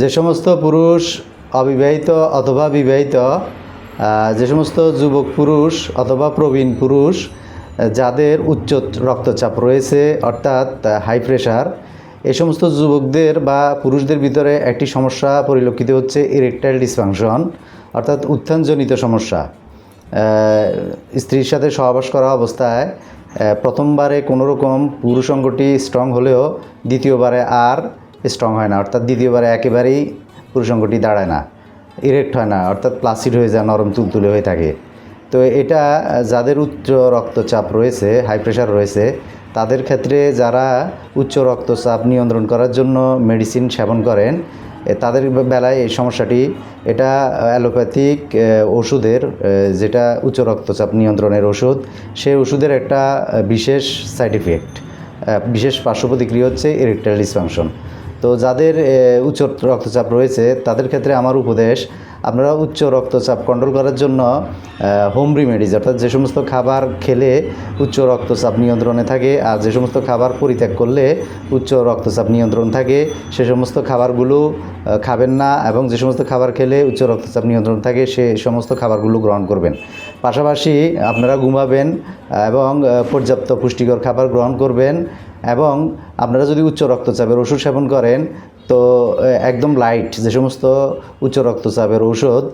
যে সমস্ত পুরুষ অবিবাহিত অথবা বিবাহিত যে সমস্ত যুবক পুরুষ অথবা প্রবীণ পুরুষ যাদের উচ্চ রক্তচাপ রয়েছে, অর্থাৎ হাই প্রেশার এই সমস্ত যুবকদের বা পুরুষদের ভিতরে একটি সমস্যা পরিলক্ষিত হচ্ছে ইরেকটাইল ডিসফাংশন অর্থাৎ উত্থানজনিত সমস্যা। স্ত্রীর সাথে সহবাস করা অবস্থায় প্রথমবারে কোনো রকম পুরুষ অঙ্গটি স্ট্রং হলেও দ্বিতীয়বারে আর স্ট্রং হয় না। অর্থাৎ দ্বিতীয়বারে একেবারেই পুরুষ অঙ্গটি দাঁড়ায় না ইরেক্ট হয় না, অর্থাৎ প্লাসিড হয়ে যায়, নরম তুলতুলে হয়ে থাকে। তো এটা যাদের উচ্চ রক্তচাপ রয়েছে হাই প্রেশার রয়েছে, তাদের ক্ষেত্রে যারা উচ্চ রক্তচাপ নিয়ন্ত্রণ করার জন্য মেডিসিন সেবন করেন তাদের বেলায় এই সমস্যাটি, এটা অ্যালোপ্যাথিক ওষুধের যেটা উচ্চ রক্তচাপ নিয়ন্ত্রণের ওষুধ, সেই ওষুধের একটা বিশেষ সাইড ইফেক্ট বিশেষ পার্শ্ব প্রতিক্রিয়া হচ্ছে ইরেকটাইল ডিসফাংশন তো যাদের উচ্চ রক্তচাপ রয়েছে, তাদের ক্ষেত্রে আমার উপদেশ, আপনারা উচ্চ রক্তচাপ কন্ট্রোল করার জন্য হোম রিমেডিজ অর্থাৎ যে সমস্ত খাবার খেলে উচ্চ রক্তচাপ নিয়ন্ত্রণে থাকে, আর যে সমস্ত খাবার পরিত্যাগ করলে উচ্চ রক্তচাপ নিয়ন্ত্রণ থাকে, সে সমস্ত খাবারগুলো খাবেন না এবং যে সমস্ত খাবার খেলে উচ্চ রক্তচাপ নিয়ন্ত্রণ থাকে, সে সমস্ত খাবারগুলো গ্রহণ করবেন। পাশাপাশি আপনারা ঘুমাবেন এবং পর্যাপ্ত পুষ্টিকর খাবার গ্রহণ করবেন এবং আপনারা যদি উচ্চ রক্তচাপের ওষুধ সেবন করেন, তো একদম লাইট যে সমস্ত উচ্চ রক্তচাপের ওষুধ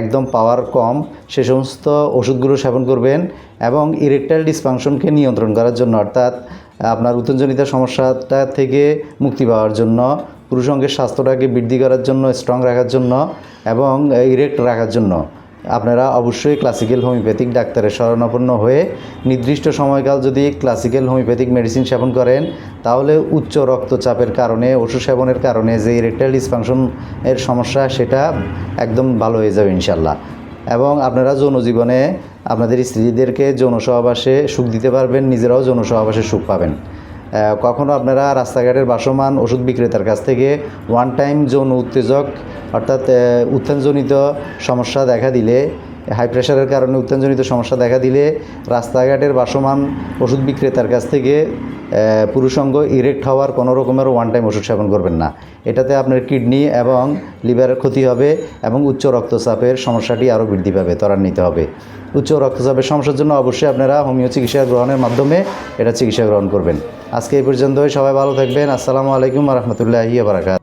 একদম পাওয়ার কম, সে সমস্ত ওষুধগুলো সেবন করবেন এবং ইরেকটাইল ডিসফাংশনকে নিয়ন্ত্রণ করার জন্য, অর্থাৎ আপনার উত্তেজনিত সমস্যাটা থেকে মুক্তি পাওয়ার জন্য পুরুষ অঙ্গের স্বাস্থ্যটাকে বৃদ্ধি করার জন্য স্ট্রং রাখার জন্য এবং ইরেক্ট রাখার জন্য। আপনারা অবশ্যই ক্লাসিক্যাল হোমিওপ্যাথিক ডাক্তারের শরণাপন্ন হয়ে নির্দিষ্ট সময়কাল যদি ক্লাসিক্যাল হোমিওপ্যাথিক মেডিসিন সেবন করেন, তাহলে উচ্চ রক্তচাপের কারণে, ওষুধ সেবনের কারণে, যে ইরেকটাইল ডিসফাংশন এর সমস্যা, সেটা একদম ভালো হয়ে যাবে ইনশাল্লাহ। এবং আপনারা যৌন জীবনে আপনাদের স্ত্রীদেরকে যৌন সহবাসে সুখ দিতে পারবেন, নিজেরাও যৌন সহবাসে সুখ পাবেন। কখনো আপনারা রাস্তাঘাটের বাসমান ওষুধ বিক্রেতার কাছ থেকে ওয়ান টাইম যৌন উত্তেজক অর্থাৎ উত্থানজনিত সমস্যা দেখা দিলে হাই প্রেশারের কারণে উত্থানজনিত সমস্যা দেখা দিলে রাস্তাঘাটের বাসমান ওষুধ বিক্রেতার কাছ থেকে পুরুষাঙ্গ ইরেক্ট হওয়ার কোনো রকমের ওয়ান টাইম ওষুধ সেবন করবেন না। এটাতে আপনার কিডনি এবং লিভারের ক্ষতি হবে এবং উচ্চ রক্তচাপের সমস্যাটি আরও বৃদ্ধি পাবে, ত্বরান্বিত হবে। উচ্চ রক্তচাপের সমস্যার জন্য অবশ্যই আপনারা হোমিও চিকিৎসা গ্রহণের মাধ্যমে এটা চিকিৎসা গ্রহণ করবেন। আজকে এই পর্যন্তই, সবাই ভালো থাকবেন। আসসালামু আলাইকুম রহমতুল্লাহি বারাকাত